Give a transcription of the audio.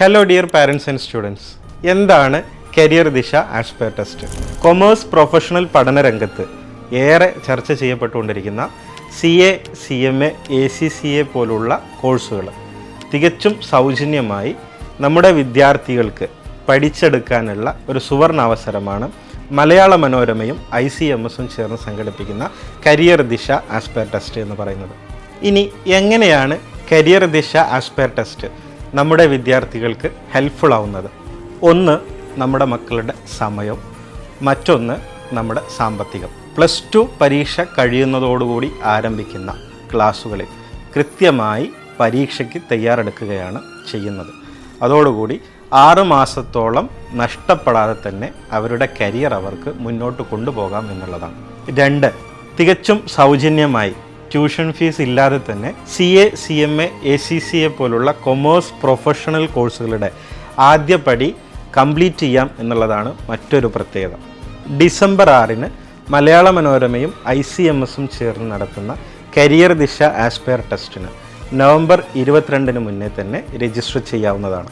Hello dear parents and students എന്താണ് career ദിശ aspire test commerce professional പഠന രംഗത്ത് ഏറെ ചർച്ച ചെയ്യപ്പെട്ടുകൊണ്ടിരിക്കുന്ന C A C M A A C C A പോലുള്ള കോഴ്സുകൾ തികച്ചും സൗജന്യമായി നമ്മുടെ വിദ്യാർത്ഥികൾക്ക് പഠിച്ചെടുക്കാനുള്ള ഒരു സുവർണ അവസരമാണ് മലയാള മനോരമയും ഐ സി എം എസും ചേർന്ന് സംഘടിപ്പിക്കുന്ന കരിയർ ദിശ ആസ്പയർ ടെസ്റ്റ് എന്ന് പറയുന്നത്. ഇനി എങ്ങനെയാണ് കരിയർ ദിശ ആസ്പയർ ടെസ്റ്റ് നമ്മുടെ വിദ്യാർത്ഥികൾക്ക് ഹെൽപ്ഫുൾ ആവുന്നത്. ഒന്ന് നമ്മുടെ മക്കളുടെ സമയം. മറ്റൊന്ന് നമ്മുടെ സാമ്പത്തികം. പ്ലസ് ടു പരീക്ഷ കഴിയുന്നതോടുകൂടി ആരംഭിക്കുന്ന ക്ലാസ്സുകളിൽ കൃത്യമായി പരീക്ഷയ്ക്ക് തയ്യാറെടുക്കുകയാണ് ചെയ്യുന്നത്. അതോടുകൂടി ആറ് മാസത്തോളം നഷ്ടപ്പെടാതെ തന്നെ അവരുടെ കരിയർ അവർക്ക് മുന്നോട്ട് കൊണ്ടുപോകാം എന്നുള്ളതാണ്. രണ്ട് തികച്ചും സൗജന്യമായി ട്യൂഷൻ ഫീസ് ഇല്ലാതെ തന്നെ C A C M A A C C A പോലുള്ള കൊമേഴ്സ് പ്രൊഫഷണൽ കോഴ്സുകളുടെ ആദ്യ പടി കംപ്ലീറ്റ് ചെയ്യാം എന്നുള്ളതാണ് മറ്റൊരു പ്രത്യേകത. ഡിസംബർ ആറിന് മലയാള മനോരമയും ഐ സി എം എസും ചേർന്ന് നടത്തുന്ന കരിയർ ദിശ ആസ്പയർ ടെസ്റ്റിന് നവംബർ ഇരുപത്തിരണ്ടിന് മുന്നേ തന്നെ രജിസ്റ്റർ ചെയ്യാവുന്നതാണ്.